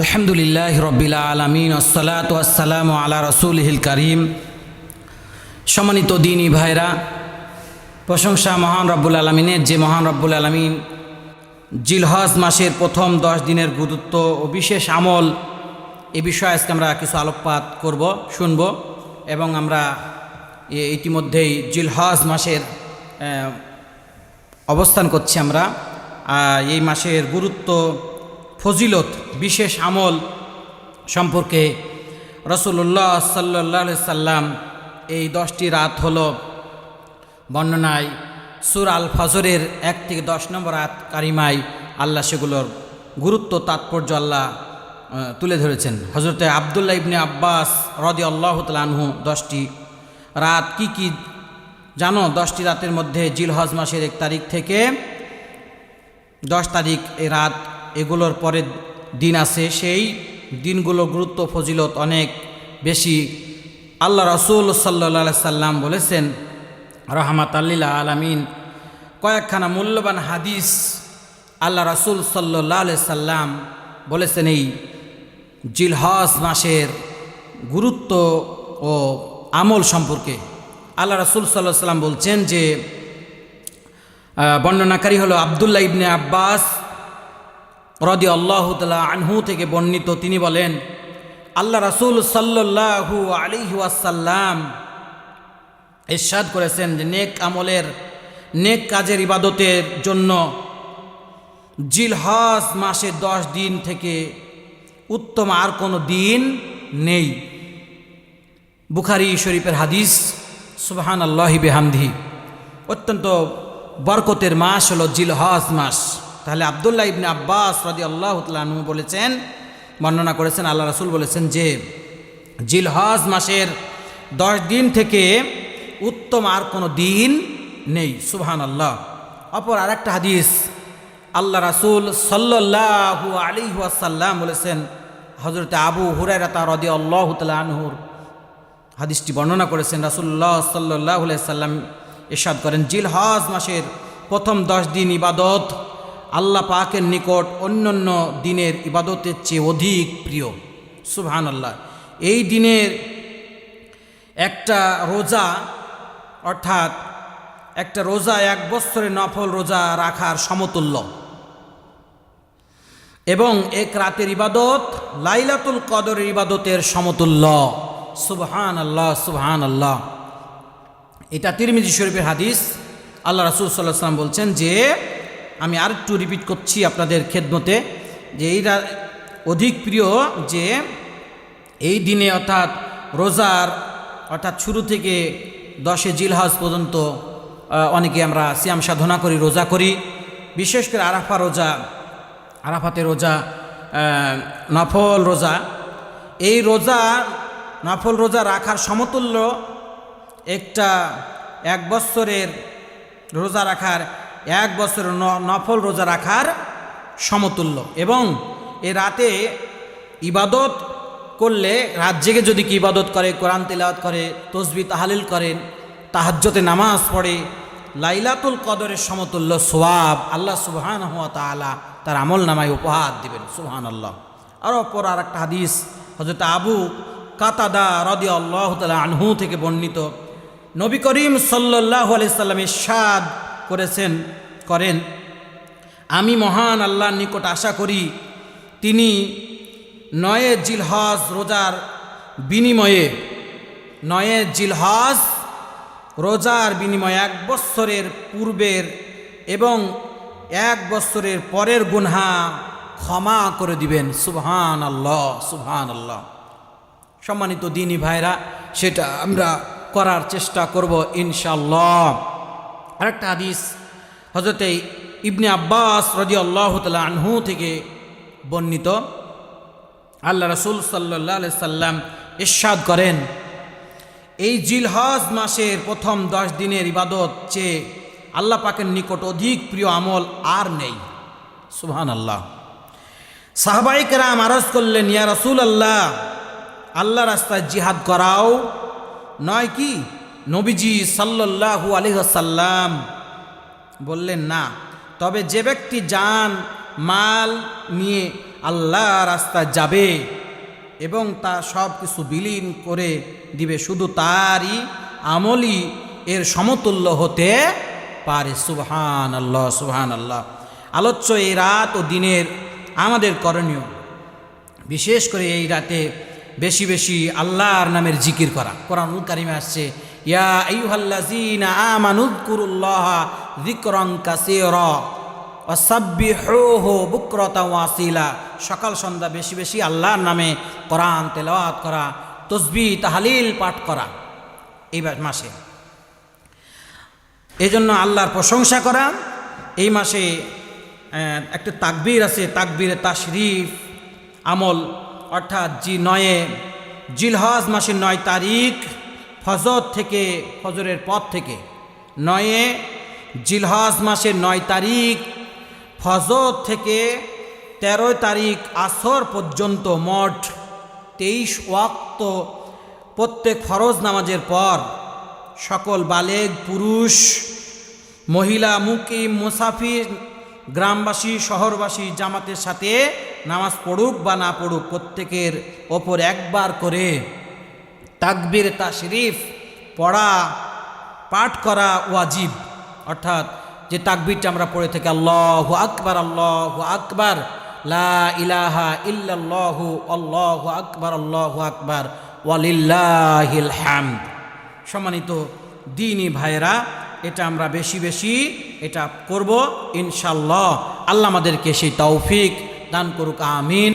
আলহামদুলিল্লাহ রবিল আলমিন, আসসালাত আসসালাম আলা রসুলহিল করিম। সম্মানিত দিনী ভাইরা, প্রশংসা মহান রব্বুল আলমিনের, যে মহান রব্বুল আলমিন জিলহজ মাসের প্রথম দশ দিনের গুরুত্ব ও বিশেষ আমল এ বিষয়ে আজকে আমরা কিছু আলোকপাত করব, শুনব এবং আমরা ইতিমধ্যেই জিলহজ মাসের অবস্থান করছি আমরা। এই মাসের গুরুত্ব ফজিলত, বিশেষ আমল সম্পর্কে রসুল্লাহ সাল্লাহ সাল্লাম এই দশটি রাত হল বর্ণনায় সুর আল ফজরের এক থেকে দশ নম্বর রাত কারিমায় আল্লাহ সেগুলোর গুরুত্ব, তাৎপর্য আল্লাহ তুলে ধরেছেন। হজরতে আবদুল্লাহ ইবনে আব্বাস রদি আল্লাহ তালহু দশটি রাত কি কি জানো? দশটি রাতের মধ্যে জিলহজ মাসের এক তারিখ থেকে দশ তারিখ এই রাত এগুলোর পরের দিন আছে। সেই দিনগুলোর গুরুত্ব, ফজিলত অনেক বেশি। আল্লাহ রসুল সাল্লা সাল্লাম বলেছেন রহমাত আল্লিল্লা আলমিন। কয়েকখানা মূল্যবান হাদিস আল্লাহ রসুল সাল্লাহ সাল্লাম বলেছেন এই জিলহজ মাসের গুরুত্ব ও আমল সম্পর্কে। আল্লাহ রসুল সাল্লাহ সাল্লাম বলছেন যে বর্ণনাকারী হলো আবদুল্লাহ ইবনে আব্বাস রদি আল্লাহ আনহু থেকে বর্ণিত, তিনি বলেন, আল্লাহ রাসুল সাল্লাহু আলিহু আসাল্লাম ইরশাদ করেছেন যে নেক আমলের, নেক কাজের ইবাদতের জন্য জিলহজ মাসের দশ দিন থেকে উত্তম আর কোনো দিন নেই। বুখারি শরীফের হাদিস সুবাহান আল্লাহি বেহামদি অত্যন্ত বরকতের মাস হলো জিলহজ মাস। তাহলে আবদুল্লাহ ইবনে আব্বাস রাজি আল্লাহ তালু বলেছেন, বর্ণনা করেছেন, আল্লাহ রাসুল বলেছেন যে, জিলহজ মাসের দশ দিন থেকে উত্তম আর কোনো দিন নেই সুবহান আল্লাহ অপর আরেকটা হাদিস, আল্লাহ রাসুল সাল্লাহু আলী ওয়াসাল্লাম বলেছেন হজরতে আবু হুরায়রাতা রদি আল্লাহ তালহুর হাদিসটি বর্ণনা করেছেন রাসুল্লাহ সাল্লাহ সাল্লাম এরশাদ করেন জিল হজ মাসের প্রথম দশ দিন ইবাদত আল্লাহ পাকের নিকট অন্যান্য দিনের ইবাদতের চেয়ে অধিক প্রিয়। সুবহান আল্লাহ এই দিনের একটা রোজা, অর্থাৎ একটা রোজা, এক বছরে নফল রোজা রাখার সমতুল্য। এবং এক রাতের ইবাদত, লাইলাতুল কদরের ইবাদতের সমতুল্য। সুবহান আল্লাহ সুবহান আল্লাহ এটা তিরমিজি শরীফের হাদিস। আল্লাহ রাসুল সাল্লাহ সাল্লাম বলছেন যে আমি আর একটু রিপিট করছি আপনাদের খেদমতে, যে এই রা- অধিক প্রিয় যে এই দিনে অর্থাৎ রোজার, অর্থাৎ শুরু থেকে দশে জিলহাজ পর্যন্ত অনেকে আমরা সিয়াম সাধনা করি, রোজা করি। বিশেষ করে আরাফা রোজা, আরাফাতে রোজা নফল রোজা। এই রোজা, নফল রোজা রাখার সমতুল্য একটা এক বছরের রোজা রাখার এক বছরের ন- নফল রোজা রাখার সমতুল্য। এবং এ রাতে ইবাদত করলে রাত জেগে যদি কি ইবাদত করে, কোরআন তেলাওয়াত করে, তসবি তাহালিল করেন তাহাজ্জতে নামাজ পড়ে, লাইলাতুল কদরের সমতুল্য সোয়াব আল্লাহ সুবহান হুয়া তাআলা তার আমল নামায় উপহার দিবেন সুবহান আল্লাহ আর অপর আর একটা হাদিস হজরত আবু কাতাদা রদি আল্লাহ তালা আনহু থেকে বর্ণিত। নবী করিম সাল্লাহ আলাইসাল্লাম ইরশাদ করেছেন, করেন। আমি মহান আল্লাহর নিকট আশা করি, তিনি নয়ে জিলহজ রোজার বিনিময়ে, নয়ে জিলহজ রোজার বিনিময়ে এক বৎসরের পূর্বের এবং এক বৎসরের পরের গুনহা ক্ষমা করে দিবেন। সুবহান আল্লাহ সুবহান আল্লাহ সম্মানিত দিনী ভাইরা, সেটা আমরা করার চেষ্টা করব ইনশাল্লাহ আরেকটা হাদিস হজরতে ইবনে আব্বাস রদি আল্লাহ তালা আনহু থেকে বর্ণিত। আল্লাহ রসুল সাল্লাহ সাল্লাম ইরশাদ করেন, এই জিলহজ মাসের প্রথম দশ দিনের ইবাদত চেয়ে আল্লাহ পাকের নিকট অধিক প্রিয় আমল আর নেই। সুহান আল্লাহ সাহবাই কেরাম আরজ করলেন, ইয়া রসুল আল্লাহ আল্লাহ রাস্তায় জিহাদ করাও নয় কি? নবীজি সাল্লাল্লাহু আলহাসাল্লাম বললেন, না, তবে যে ব্যক্তি যান মাল নিয়ে আল্লাহ রাস্তায় যাবে এবং তা সব কিছু বিলীন করে দিবে, শুধু তারই আমলই এর সমতুল্য হতে পারে। সুবহান আল্লাহ সুবহান আল্লাহ আলোচ্য এই রাত ও দিনের আমাদের করণীয়, বিশেষ করে এই রাতে বেশি বেশি আল্লাহর নামের জিকির করা। কোরআনুল কারিমে আসছে ইয়া আইয়ুহাল্লাযীনা আমানুযকুরুল্লাহ যিকরান কাসীরা ওয়াসাব্বিহুহু বুকরাতাও ওয়াসিলা। সকাল সন্ধ্যা বেশি বেশি আল্লাহর নামে কোরআন তেলাওয়াত করা, তসবিহ, তাহলিল পাঠ করা এই মাসে। এই জন্য আল্লাহর প্রশংসা করা। এই মাসে একটা তাকবীর আছে, তাকবীরে তাশরিফ আমল, অর্থাৎ জি নয়ে, জিলহজ মাসের নয় তারিখ ফজর থেকে, ফজরের পর থেকে। নয়ে জিলহজ মাসের নয় তারিখ, ফজর থেকে তেরো তারিখ আসর পর্যন্ত মঠ তেইশ ওয়াক্ত প্রত্যেক ফরজ নামাজের পর সকল বালেগ, পুরুষ, মহিলা, মুকিম, মুসাফির, গ্রামবাসী, শহরবাসী, জামাতের সাথে নামাজ পড়ুক বা না পড়ুক প্রত্যেকের ওপর একবার করে তাকবীর তাশরিফ পড়া, পাঠ করা ওয়াজিব। অর্থাৎ যে তাকবীরটা আমরা পড়ে থাকি, আল্লাহ আকবার আল্লাহ আকবার, লা ইলাহা ইল্লাল্লাহু, আল্লাহু আকবার আল্লাহু আকবার, ওয়ালিল্লাহিল হামদ। সম্মানিত দিনী ভাইরা এটা আমরা বেশি বেশি এটা করব ইনশাল্লাহ আল্লাহ আমাদেরকে সেই তৌফিক দান করুক, আমিন।